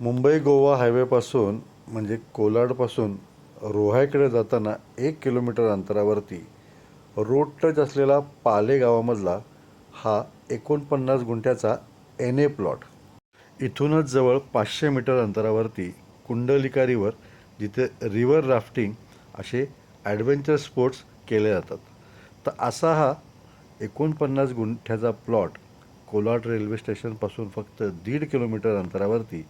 मुंबई गोवा हायवेपासून म्हणजे कोलाडपासून रोहायकडे जाताना एक किलोमीटर अंतरावरती रोड टच असलेला पाले गावामधला हा एकोणपन्नास गुंठ्याचा एन ए प्लॉट इथूनच जवळ पाचशे मीटर अंतरावरती कुंडलिकारीवर जिथे रिव्हर राफ्टिंग असे ॲडव्हेंचर स्पोर्ट्स केले जातात. तर असा हा एकोणपन्नास गुंठ्याचा प्लॉट कोलाड रेल्वे स्टेशनपासून फक्त दीड किलोमीटर अंतरावरती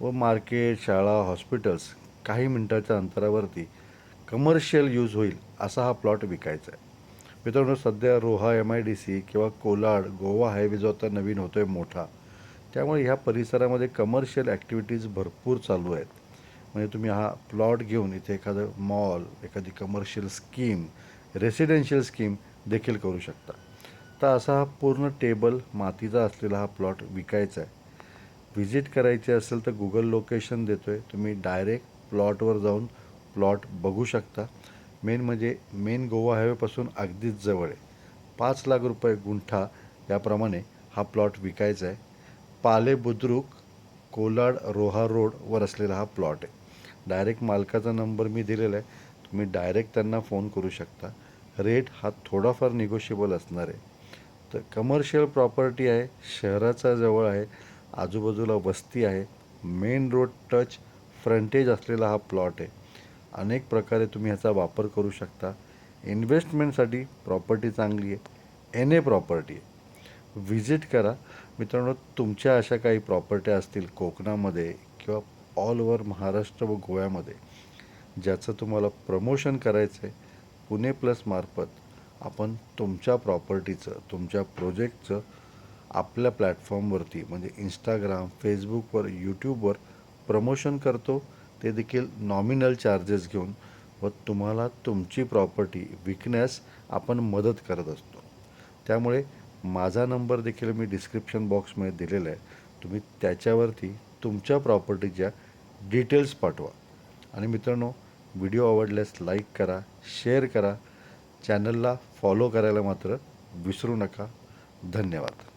व मार्केट शाळा हॉस्पिटल्स काही मिनटाच्या अंतरावरती कमर्शियल यूज होईल असा हा प्लॉट विकायचा आहे. मित्रांनो सध्या Roha M I D C किंवा कोलाड गोवा हायवे जो आता नवीन होतो आहे मोठा. त्यामुळे ह्या परिसरामध्ये कमर्शियल ॲक्टिव्हिटीज भरपूर चालू आहेत. म्हणजे तुम्ही हा प्लॉट घेऊन इथे एखादं मॉल एखादी कमर्शियल स्कीम रेसिडेन्शियल स्कीम देखील करू शकता. तर असा हा पूर्ण टेबल मातीचा असलेला हा प्लॉट विकायचा आहे. व्हिजिट करायची असेल तर गुगल लोकेशन देतो आहे तुम्ही डायरेक्ट प्लॉटवर जाऊन प्लॉट बघू शकता. मेन म्हणजे मेन गोवा हायवेपासून अगदीच जवळ आहे. पाच लाख रुपये गुंठा याप्रमाणे हा प्लॉट विकायचा आहे. पाले बुद्रुक कोलाड रोहा रोडवर असलेला हा प्लॉट आहे. डायरेक्ट मालकाचा नंबर मी दिलेला आहे. तुम्ही डायरेक्ट त्यांना फोन करू शकता. रेट हा थोडाफार निगोशिएबल असणार आहे. तर कमर्शियल प्रॉपर्टी आहे शहराचा जवळ आहे. आजूबाजूला वस्ती आहे. मेन रोड टच फ्रंटेज असलेला हा प्लॉट आहे. अनेक प्रकारे तुम्ही ह्याचा वापर करू शकता. इन्व्हेस्टमेंटसाठी प्रॉपर्टी चांगली आहे. एन ए प्रॉपर्टी आहे. व्हिजिट करा. मित्रांनो तुमच्या अशा काही प्रॉपर्ट्या असतील कोकणामध्ये किंवा ऑल ओव्हर महाराष्ट्र व गोव्यामध्ये ज्याचं तुम्हाला प्रमोशन करायचं आहे पुणे प्लस मार्फत आपण तुमच्या प्रॉपर्टीचं तुमच्या प्रोजेक्टचं आपल्या प्लॅटफॉर्मवरती म्हणजे इंस्टाग्राम फेसबुकवर यूट्यूबवर प्रमोशन करतो. ते देखील नॉमिनल चार्जेस घेऊन व तुम्हाला तुमची प्रॉपर्टी विकण्यास आपण मदत करत असतो. त्यामुळे माझा नंबर देखील मी डिस्क्रिप्शन बॉक्समध्ये दिलेला आहे. तुम्ही त्याच्यावरती तुमच्या प्रॉपर्टीच्या डिटेल्स पाठवा. आणि मित्रांनो व्हिडिओ आवडल्यास लाईक करा शेअर करा. चॅनलला फॉलो करायला मात्र विसरू नका. धन्यवाद.